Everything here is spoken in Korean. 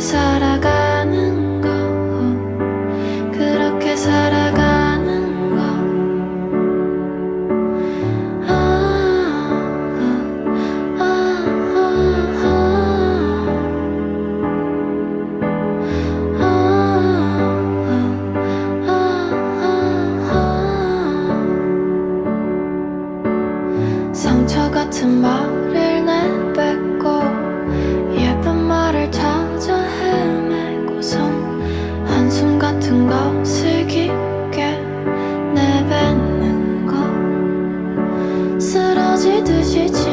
살아가는 거. 그렇게 살아가는 거. 아, 아, 아, 상처 같은 말을 내 Хочет